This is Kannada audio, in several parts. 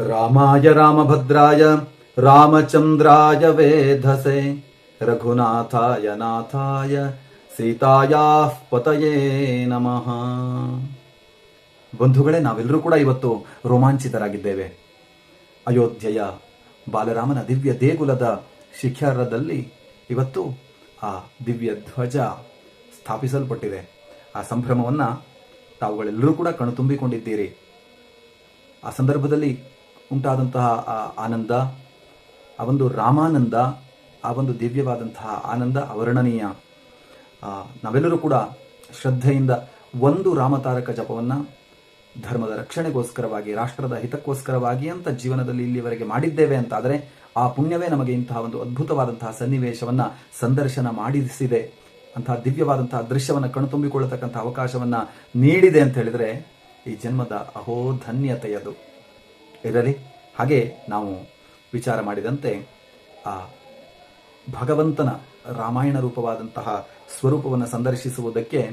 ರಾಮಾಯ ರಾಮಭದ್ರಾಯ, ರಾಮಚಂದ್ರಾಯ ವೇಧಸೆ, ರಘುನಾಥಾಯ ನಾಥಾಯ, ಸೀತಾಯಾ ಪತಯೇ ನಮಃ. ಬಂಧುಗಳೇ, ನಾವೆಲ್ಲರೂ ಕೂಡ ಇವತ್ತು ರೋಮಾಂಚಿತರಾಗಿದ್ದೇವೆ. ಅಯೋಧ್ಯೆಯ ಬಾಲರಾಮನ ದಿವ್ಯ ದೇಗುಲದ ಶಿಖರದಲ್ಲಿ ಇವತ್ತು ಆ ದಿವ್ಯ ಧ್ವಜ ಸ್ಥಾಪಿಸಲ್ಪಟ್ಟಿದೆ. ಆ ಸಂಭ್ರಮವನ್ನು ತಾವುಗಳೆಲ್ಲರೂ ಕೂಡ ಕಣ್ತುಂಬಿಕೊಂಡಿದ್ದೀರಿ ಆ ಸಂದರ್ಭದಲ್ಲಿ ಉಂಟಾದಂತಹ ಆನಂದ, ಆ ಒಂದು ರಾಮಾನಂದ, ಆ ಒಂದು ದಿವ್ಯವಾದಂತಹ ಆನಂದ, ಅವರ್ಣನೀಯ. ನಾವೆಲ್ಲರೂ ಕೂಡ ಶ್ರದ್ಧೆಯಿಂದ ಒಂದು ರಾಮತಾರಕ ಜಪವನ್ನು ಧರ್ಮದ ರಕ್ಷಣೆಗೋಸ್ಕರವಾಗಿ, ರಾಷ್ಟ್ರದ ಹಿತಕ್ಕೋಸ್ಕರವಾಗಿ ಅಂತ ಜೀವನದಲ್ಲಿ ಇಲ್ಲಿವರೆಗೆ ಮಾಡಿದ್ದೇವೆ ಅಂತಾದರೆ, ಆ ಪುಣ್ಯವೇ ನಮಗೆ ಇಂತಹ ಒಂದು ಅದ್ಭುತವಾದಂತಹ ಸನ್ನಿವೇಶವನ್ನು ಸಂದರ್ಶನ ಮಾಡಿಸಿದೆ. ಅಂತಹ ದಿವ್ಯವಾದಂತಹ ದೃಶ್ಯವನ್ನು ಕಣ್ತುಂಬಿಕೊಳ್ಳತಕ್ಕಂಥ ಅವಕಾಶವನ್ನು ನೀಡಿದೆ ಅಂತ ಹೇಳಿದರೆ, ಈ ಜನ್ಮದ ಅಹೋ ಧನ್ಯತೆಯದು ಇರಲಿ. ಹಾಗೆ ನಾವು ವಿಚಾರ ಮಾಡಿದಂತೆ ಆ ಭಗವಂತನ ರಾಮಾಯಣ ರೂಪವಾದಂತಹ ಸ್ವರೂಪವನ್ನು ಸಂದರ್ಶಿಸುವುದಕ್ಕೆ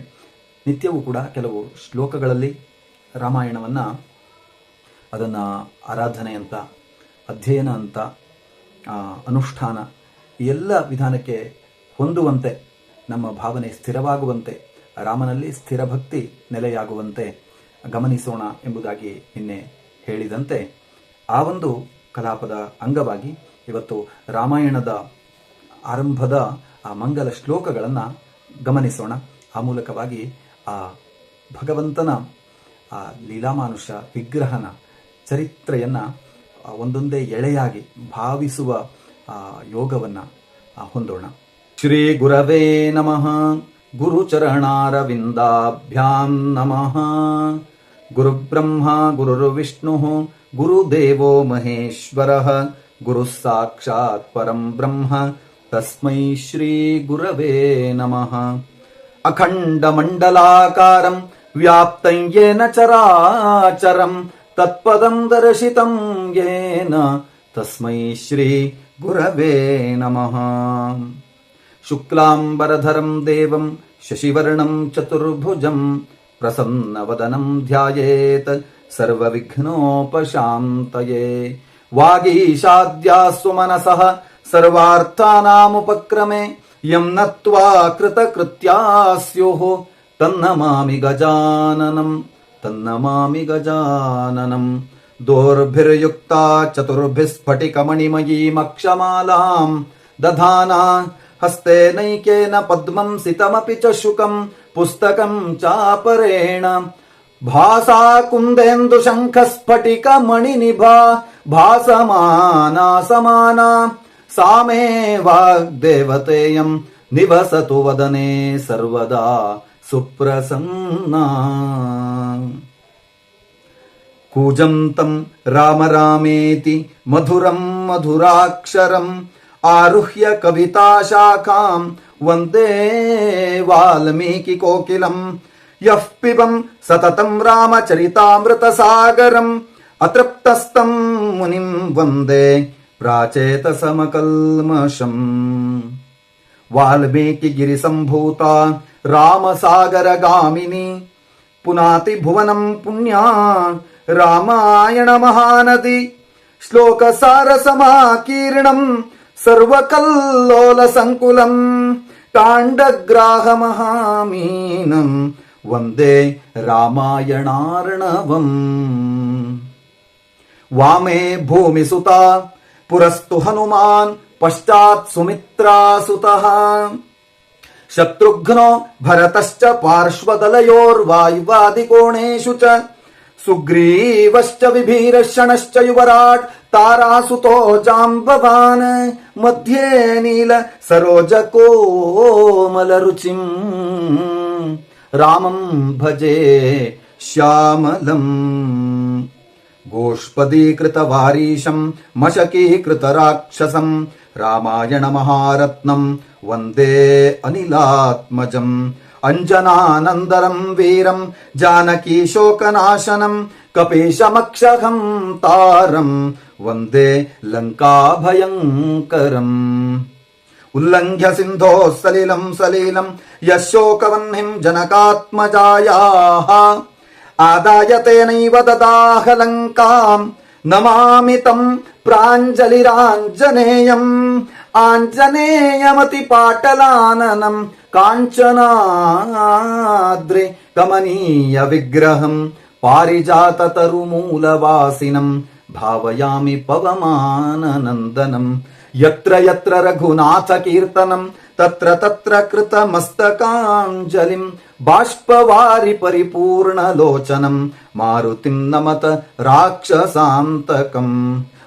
ನಿತ್ಯವೂ ಕೂಡ ಕೆಲವು ಶ್ಲೋಕಗಳಲ್ಲಿ ರಾಮಾಯಣವನ್ನು, ಅದನ್ನು ಆರಾಧನೆ ಅಂತ, ಅಧ್ಯಯನ ಅಂತ ಅನುಷ್ಠಾನ ಎಲ್ಲ ವಿಧಾನಕ್ಕೆ ಹೊಂದುವಂತೆ, ನಮ್ಮ ಭಾವನೆ ಸ್ಥಿರವಾಗುವಂತೆ, ರಾಮನಲ್ಲಿ ಸ್ಥಿರ ಭಕ್ತಿ ನೆಲೆಯಾಗುವಂತೆ ಗಮನಿಸೋಣ ಎಂಬುದಾಗಿ ನಿನ್ನೆ ಹೇಳಿದಂತೆ ಆ ಒಂದು ಕಲಾಪದ ಅಂಗವಾಗಿ ಇವತ್ತು ರಾಮಾಯಣದ ಆರಂಭದ ಆ ಮಂಗಲ ಶ್ಲೋಕಗಳನ್ನು ಗಮನಿಸೋಣ. ಆ ಮೂಲಕವಾಗಿ ಆ ಭಗವಂತನ ಆ ಲೀಲಾಮಾನುಷ ವಿಗ್ರಹನ ಚರಿತ್ರೆಯನ್ನ ಒಂದೊಂದೇ ಎಳೆಯಾಗಿ ಭಾವಿಸುವ ಆ, ಯೋಗವನ್ನ ಹೊಂದೋಣ. ಶ್ರೀ ಗುರವೇ ನಮಃ. ಗುರುಚರಣಾರವಿಂದಾಭ್ಯಾಂ ನಮಃ. ಗುರುಬ್ರಹ್ಮ ಗುರುರ್ವಿಷ್ಣು ಗುರುದೇವೋ गुरुदेवो महेश्वरः गुरुः साक्षात् परम् ब्रह्म तस्मै श्रीगुरवे नमः। अखण्डमण्डलाकारम् व्याप्तम् येन चराचरम् तत्पदम् दर्शितम् येन तस्मै श्रीगुरवे नमः। शुक्लाम्बरधरम् देवम् शशिवर्णम् चतुर्भुजम् प्रसन्नवदनम् ध्यायेत् सर्वविघ्नोपशान्तये। वागीशाद्या सुमनसः सर्वार्थानामुपक्रमे यम् नत्वा कृतकृत्याः स्युः तन्नमामि गजाननम् तन्नमामि गजाननम्। दोर्भिर्युक्ता चतुर्भिः स्फटिकमणिमयीमक्षमालाम् दधाना हस्तेनैकेन पद्मम् सितमपि च शुकम्। पुस्तकं चापरेण भासा कुन्देन्दुशङ्खस्फटिकमणिनिभा भासमाना समाना सा मे वाग्देवतेयं निवसतु वदने सर्वदा सुप्रसन्ना कूजं तं राम रामेति मधुरं मधुराक्षरम् ఆరుహ్య కవితాశాఖాం వందే వాల్మీకి కోకిలం. యః పిబం సతతం రామచరితామృతసాగరం. అతృప్తస్తం మునిం వందే ప్రాచేతసమకల్మషం. వాల్మీకి గిరి సంభూత రామసాగరగామిని. పునాతి భువనం పుణ్యా రామాయణ మహానది. శ్లోకసారసమాకీర్ణం సర్వకల్లోల సంకులం కాండగ్రాహమహామీనం వందే రామాయణార్ణవం. వామే భూమిసుత పురస్తు హనుమాన్ పశ్చాత్ సుమిత్రాసుత శత్రుఘ్నో భరతశ్చ పార్శ్వదలయోర్వాయువాదికోణేషు చ सुग्रीवश्च विभीरशणश्च युवराट, तारासुतो जाम्बवान्, मध्ये नील सरोजकोमलरुचिम् रामम् भजे श्यामलम्। गोष्पदीकृतवारीशम्, मशकीकृतराक्षसम्, रामायणमहारत्नम्, वंदे अनिलात्मजम्। अञ्जनानन्दरं वीरं जानकीशोकनाशनं कपेशमक्षहं तारं वन्दे लङ्काभयङ्करम् उल्लङ्घ्य सिन्धोः सलिलं सलीलं यशोकवह्निं जनकात्मजायाः आदाय तेनैव ददाह लङ्कां नमामि तं प्राञ्जलिराञ्जनेयम् ఆంజనేయమతి పాటలాననం కాంచనాద్రి కమనీయ విగ్రహం పారిజాత తరుమూలవాసినం భావయామి పవమాననందనం యత్ర యత్ర రఘునాథ కీర్తనం తత్ర తత్ర కృతమస్తకాంజలిం బాష్పవారి పరిపూర్ణలోచనం మారుతిం నమత రాక్షసాంతకం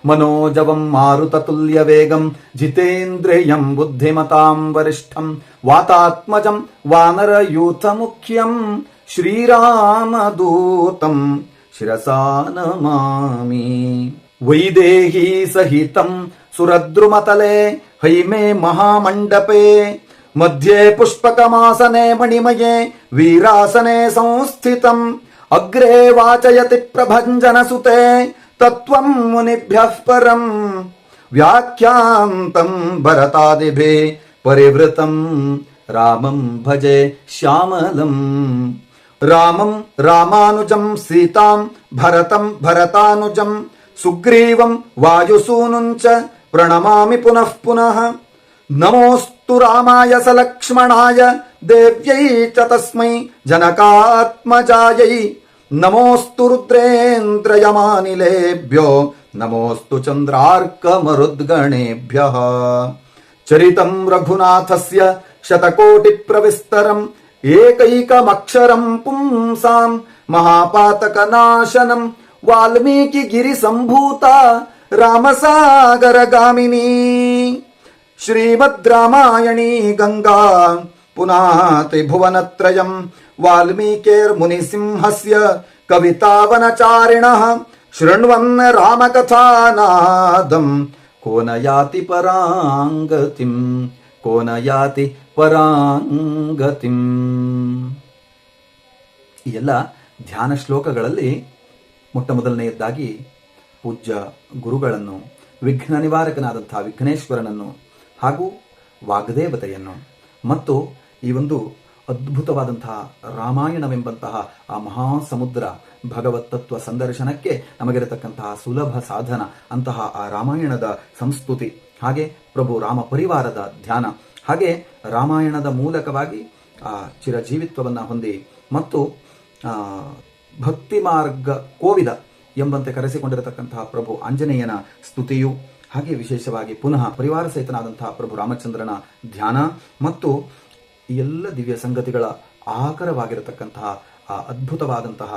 మనోజవం మారుతతుల్యవేగం జితేంద్రియం బుద్ధిమతాం వరిష్టం వాతాత్మజం వానరయూథముఖ్యం శ్రీరామదూతం శిరసా నమామి వైదేహీ సహితం సురద్రుమతలే హైమే మహామండపే మధ్యే పుష్పకమాసనే మణిమయే వీరాసనే సంస్థితం అగ్రే వాచయతి ప్రభంజనసుతే तत्त्वं मुनिभ्यः परम्। व्याख्यान्तं भरतादिभिः परिवृतं। रामं भजे श्यामलम् रामं रामानुजं सीतां, भरतं भरतानुजं। सुग्रीवं वायुसूनुं च प्रणमामि पुनः पुनः। नमोऽस्तु रामाय सलक्ष्मणाय, देव्यै च तस्मै जनकात्मजायै। నమోస్తు రుద్రేంద్రయమానిలేభ్యో నమోస్తు చంద్రార్కమరుద్గణేభ్య చరితం రఘునాథస్య శతకోటి ప్రవిస్తరం ఏకైకమక్షరం పుంసాం మహాపాతకనాశనం వాల్మీకి గిరి సంభూత రామసాగరగామిని శ్రీమద్రామాయణీ గంగా పునాతి భువనత్రయం वाल्मीकेर्मुनिसिंहस्य कवितावनचारिणः शृण्वन् रामकथानादम् को न याति पराङ्गतिम् को न याति ಪರಾಂಗತಿಂ ಈ ಎಲ್ಲ ಧ್ಯಾನ ಶ್ಲೋಕಗಳಲ್ಲಿ ಮೊಟ್ಟ ಮೊದಲನೆಯದ್ದಾಗಿ ಪೂಜ್ಯ ಗುರುಗಳನ್ನು ವಿಘ್ನ ನಿವಾರಕನಾದಂತಹ ವಿಘ್ನೇಶ್ವರನನ್ನು ಹಾಗೂ ವಾಗ್ದೇವತೆಯನ್ನು ಮತ್ತು ಈ ಒಂದು ಅದ್ಭುತವಾದಂತಹ ರಾಮಾಯಣವೆಂಬಂತಹ ಆ ಮಹಾಸಮುದ್ರ ಸಮುದ್ರ ಭಗವತ್ತತ್ವ ಸಂದರ್ಶನಕ್ಕೆ ನಮಗಿರತಕ್ಕಂತಹ ಸುಲಭ ಸಾಧನ ಅಂತಹ ಆ ರಾಮಾಯಣದ ಸಂಸ್ತುತಿ ಹಾಗೆ ಪ್ರಭು ರಾಮ ಪರಿವಾರದ ಧ್ಯಾನ. ಹಾಗೆ ರಾಮಾಯಣದ ಮೂಲಕವಾಗಿ ಆ ಚಿರಜೀವಿತ್ವವನ್ನು ಹೊಂದಿ ಮತ್ತು ಭಕ್ತಿ ಮಾರ್ಗ ಕೋವಿದ ಎಂಬಂತೆ ಕರೆಸಿಕೊಂಡಿರತಕ್ಕಂತಹ ಪ್ರಭು ಆಂಜನೇಯನ ಸ್ತುತಿಯು. ಹಾಗೆ ವಿಶೇಷವಾಗಿ ಪುನಃ ಪರಿವಾರ ಸಹಿತನಾದಂತಹ ಪ್ರಭು ರಾಮಚಂದ್ರನ ಧ್ಯಾನ ಮತ್ತು ಈ ಎಲ್ಲ ದಿವ್ಯ ಸಂಗತಿಗಳ ಆಕರವಾಗಿರತಕ್ಕಂತಹ ಆ ಅದ್ಭುತವಾದಂತಹ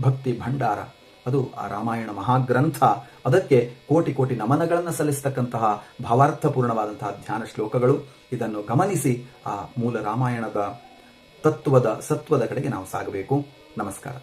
ಭಕ್ತಿ ಭಂಡಾರ. ಅದು ಆ ರಾಮಾಯಣ ಮಹಾಗ್ರಂಥ. ಅದಕ್ಕೆ ಕೋಟಿ ಕೋಟಿ ನಮನಗಳನ್ನು ಸಲ್ಲಿಸತಕ್ಕಂತಹ ಭಾವಾರ್ಥಪೂರ್ಣವಾದಂತಹ ಧ್ಯಾನ ಶ್ಲೋಕಗಳು. ಇದನ್ನು ಗಮನಿಸಿ ಆ ಮೂಲ ರಾಮಾಯಣದ ತತ್ವದ ಸತ್ವದ ಕಡೆಗೆ ನಾವು ಸಾಗಬೇಕು. ನಮಸ್ಕಾರ.